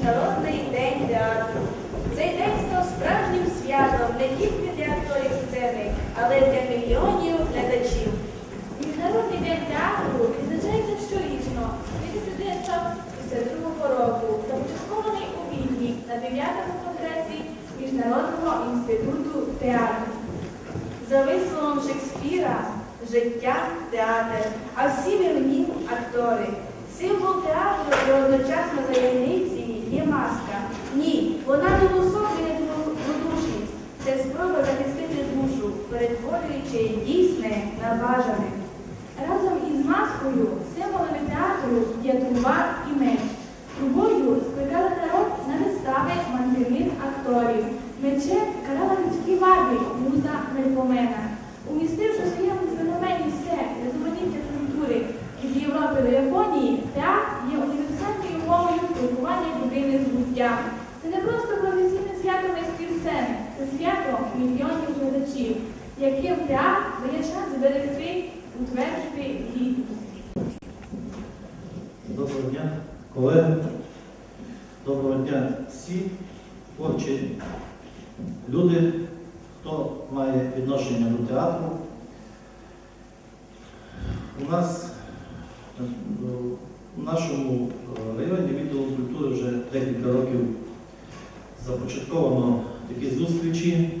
Міжнародний день театру. Цей день став справжнім святом не тільки для акторів сцени, але й для мільйонів глядачів. Міжнародний день театру відзначається щорічно з 1952 року та початкований у Відні на 9-му конгресі Міжнародного інституту театру. За висловом Шекспіра, життя театр, а всі ми в нім актори. Символ театру і одночасно таємниці є маска. Ні, вона не уособлює дводушність. Це спроба захистити душу, перетворюючи дійсне на бажане. Разом із маскою символами театру є труба і меч. Трубою скликали народ на вистави мантимін акторів. Мечем карала людські варви муза Мельпомена. Умістивши в своєму феномені все різноманіття культури від Європи до Японії, театр є універсальною мовою спілкування людини з буттям. Це не просто професійне свято майстрів сцени, це свято мільйонів глядачів, яким театр дає шанс зберегти, утверджити гідність. Доброго дня, колеги. Доброго дня всі творчі люди, хто має відношення до театру. У нас в нашому районі відділу культури вже декілька років започатковано такі зустрічі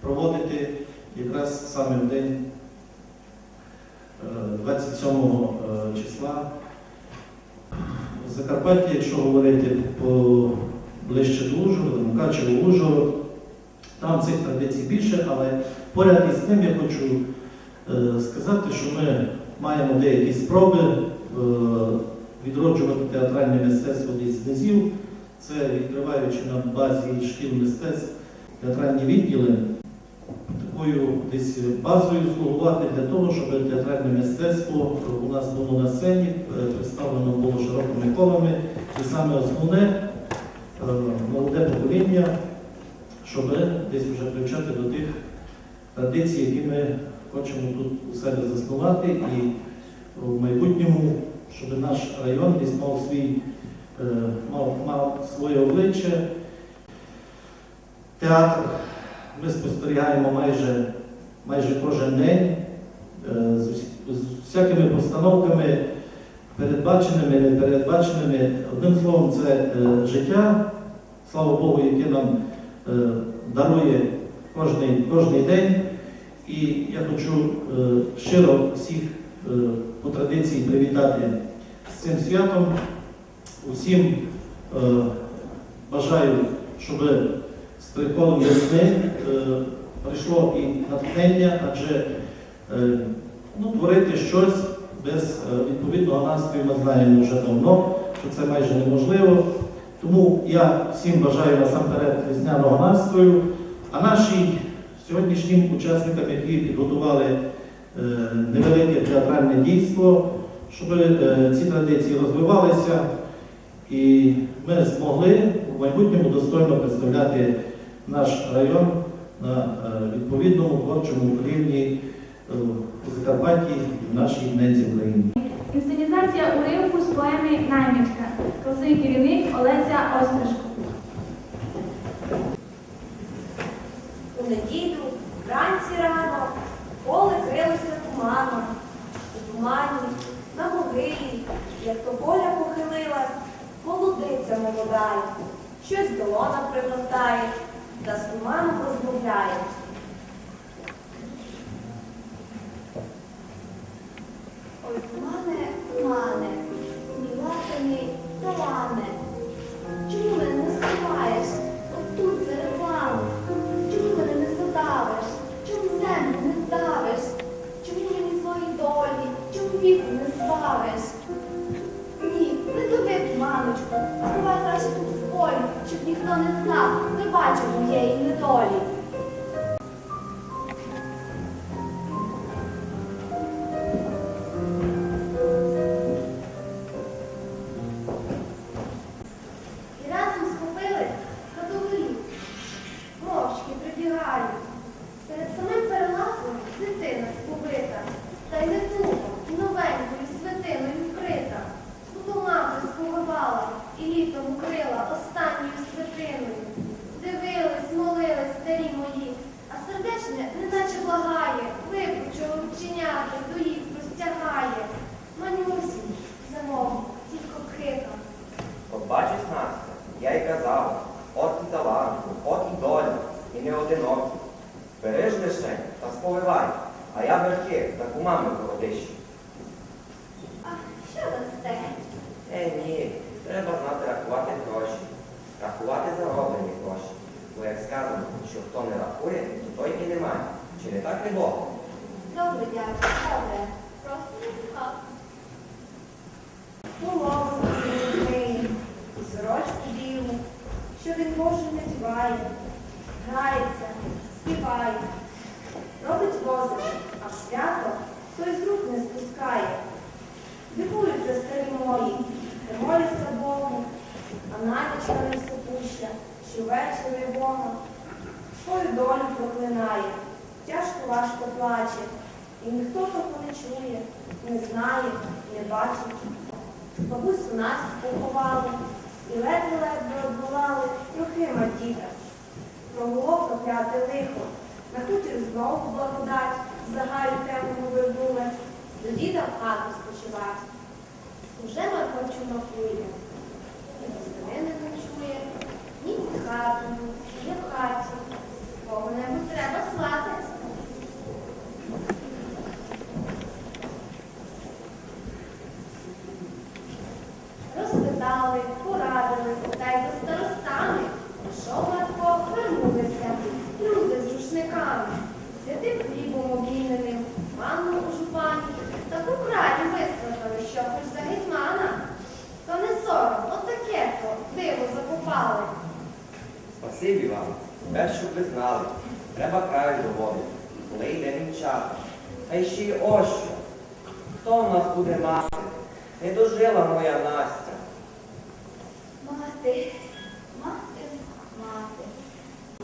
проводити якраз саме в день е, 27 е, числа. В Закарпатті, якщо говорити по ближче до Ужгорода, Мукачево, Ужгород, там цих традицій більше, але поряд із тим я хочу е, сказати, що ми маємо деякі спроби е, відроджувати театральне мистецтво десь з низів. Це відкриваючи на базі шкіл мистецтв театральні відділи, такою десь базою слугувати для того, щоб театральне мистецтво у нас було на сцені, е, представлено було широкими колами. І саме основне е, молоде покоління, щоб десь вже привчати до тих традицій, які ми хочемо тут у себе заснувати, і в майбутньому, щоб наш район десь мав свій е, мав, мав своє обличчя. Театр ми спостерігаємо майже, майже кожен день е, з, з всякими постановками, передбаченими, непередбаченими. Одним словом, це е, життя, слава Богу, яке нам е, дарує кожний, кожний день. І я хочу е, щиро всіх е, по традиції привітати з цим святом. Усім е, бажаю, щоб з приходом весни прийшло і натхнення, адже е, ну, творити щось без е, відповідного настрою ми знаємо вже давно, що це майже неможливо. Тому я всім бажаю насамперед весняного настрою, а наші сьогоднішнім учасникам, які підготували е, невелике театральне дійство, щоб е, ці традиції розвивалися і ми змогли в майбутньому достойно представляти наш район на е, відповідному творчому рівні е, у Закарпатті і в нашій ненці України. Інсценізація уривку з поеми Наймічка. Класний керівник Олеся Остришко. У неділю, вранці рано, поле крилося туманом. У тумані, на могилі, як то поля похилилась, молодиця молода, щось долона пригортає, та з туманом розмовляє. Ніхто не знав, не бачив моєї недолі. Береш лишень та сповивай, а я верхи та кумами колодищу. А що дасте? Е, ні, треба знати рахувати гроші, рахувати зароблені гроші. Бо як сказано, що хто не рахує, то той і немає. Чи не так не Бог? Добре, дякую, добре. Просто Полову ну, білий, сорочку білу, що він може не діває, грається співає, робить возик, а свято той з рук не спускає. Дивуються старі мої, не моляться Богу, а навічка не все пуща, що ввечері Бога свою долю проклинає, тяжко важко плаче, і ніхто того не чує, не знає, не бачить. Бабусю Настю поховали і ледве-ледве оббивали трохима діда. Прогуло прокляте лихо, на хутір знову благодать, загалю темному вернулась, до діда в хату спочивать. Уже Марко макує, і до мене не чує, ні під хату, ні в хаті. Кого-небудь треба закупали. Спасибі вам. Те, щоб ви знали. Треба краю доводити, коли йде вінчати. Та й ще й ось що. Хто в нас буде мати? Не дожила моя Настя. Мати, мати, мати.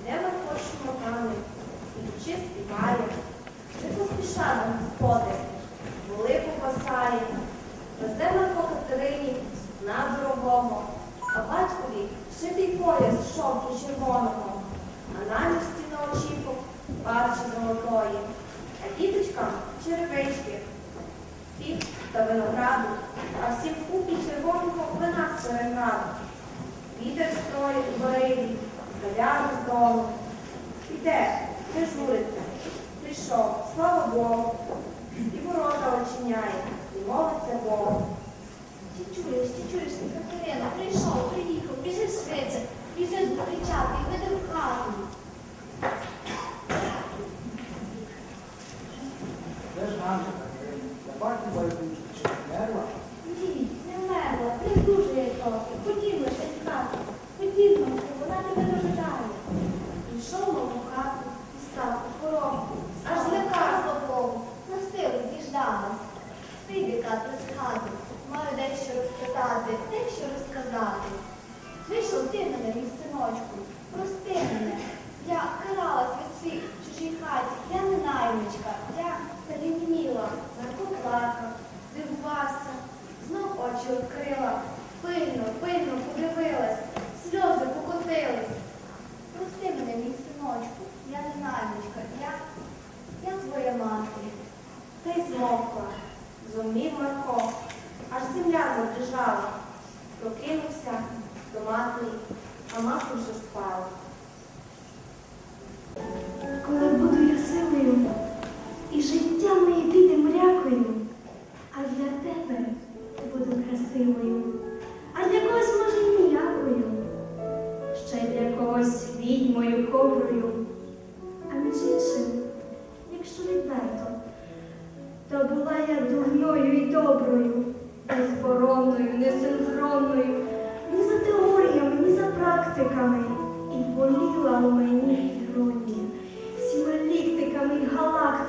Де Марко шумаками, і чи співає, чи поспіша до господи, воли попасає, везе Марко Катерині на дорогого, а батькові шитий пояс з шовку червоного, а на ніжці на очіпок парчі золотої, а діточкам черевички, пік та винограду, а всім купі червоного вина з переграду. Вітер строїть у барилі, кав'яру з дому. Іде, не журиться. Прийшов, слава Богу, і ворота очиняє, і молиться Богу. Чуєш, ти Катерина, прийшов, приїхав, біжи швидше, біжи зустрічати веде в хату. Де ж Катерина? Я бачу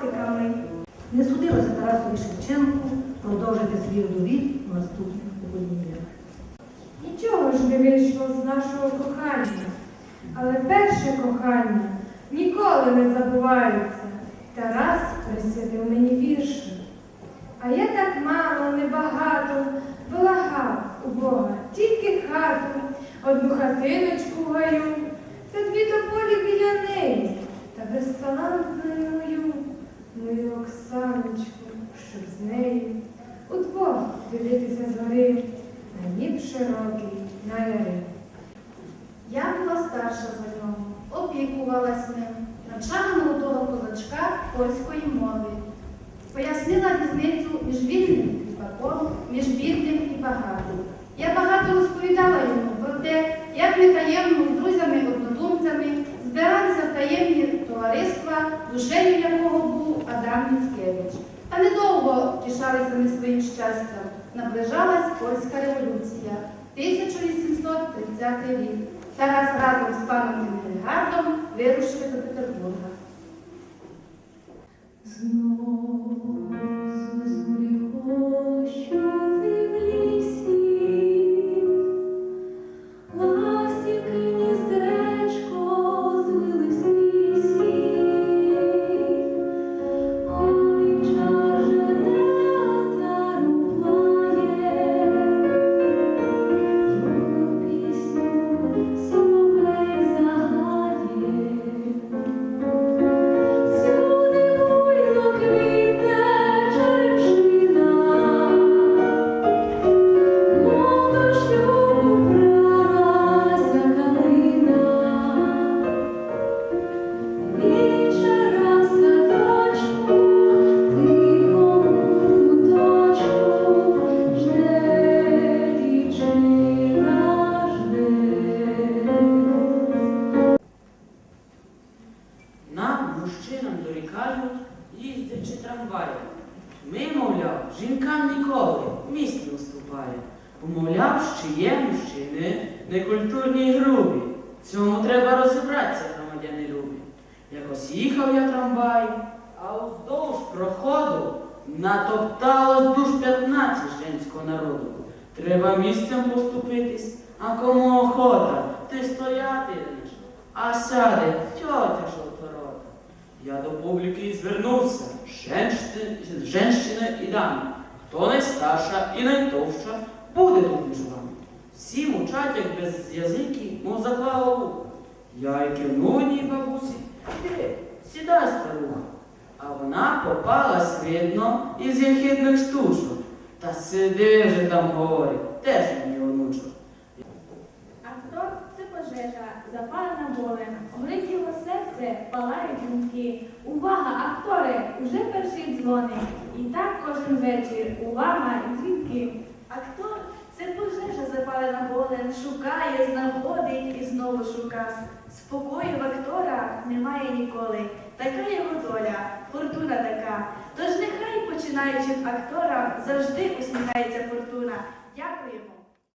галактиками. Не судилося Тарасові Шевченку продовжити свій родовід у наступних поколіннях. Нічого ж не вийшло з нашого кохання, але перше кохання ніколи не забувається. Тарас присвятив мені вірші. А я так мало, небагато благав у Бога тільки хату, одну хатиночку гаю, та дві тополі біля неї, та безталантною Ну мою Оксаночку, щоб з нею удвох дивитися згори на нім широкий, на яри. Я була старша за нього, опікувалась ним, навчала молодого козачка польської мови, пояснила різницю між вільним і баком, між бідним і багатим. Я багато розповідала йому про те, як ми таємно з друзями-однодумцями збиралися в таємні товариства, душею якого Міцкевич. Та недовго тішалися ми своїм щастям. Наближалась польська революція, 1830 рік. Тарас разом з паном Кінгельгардом вирушили до Петербурга. Мужчини некультурні й грубі. Цьому треба розібратися, громадяни любі. Якось їхав я трамвай, а уздовж проходу натопталось душ 15 женського народу. Треба місцем поступитись, а кому охота, ти стояти а сяде тьотя жовторота. Я до публіки і звернувся, женщини, женщини і дами. Хто найстарша і найтовша, буде тут між вами. Всі мовчать, як без язики, мов заклала вуха. Я й кивнув одній бабусі, іди, сідай, старуха. А вона попалась, видно, із єхидних штучок. Та сиди вже там говорить, теж мені онучок. Актор це пожежа, запалена болем, горить його серце, палають думки. Увага, актори! Уже перший дзвоник. І так кожен вечір. Увага і дзвінки. Актор це пожежа запалена болем, шукає, знаходить і знову шука. Спокою в актора немає ніколи. Така його доля, фортуна така. Тож нехай починаючим акторам завжди усміхається фортуна. Дякуємо.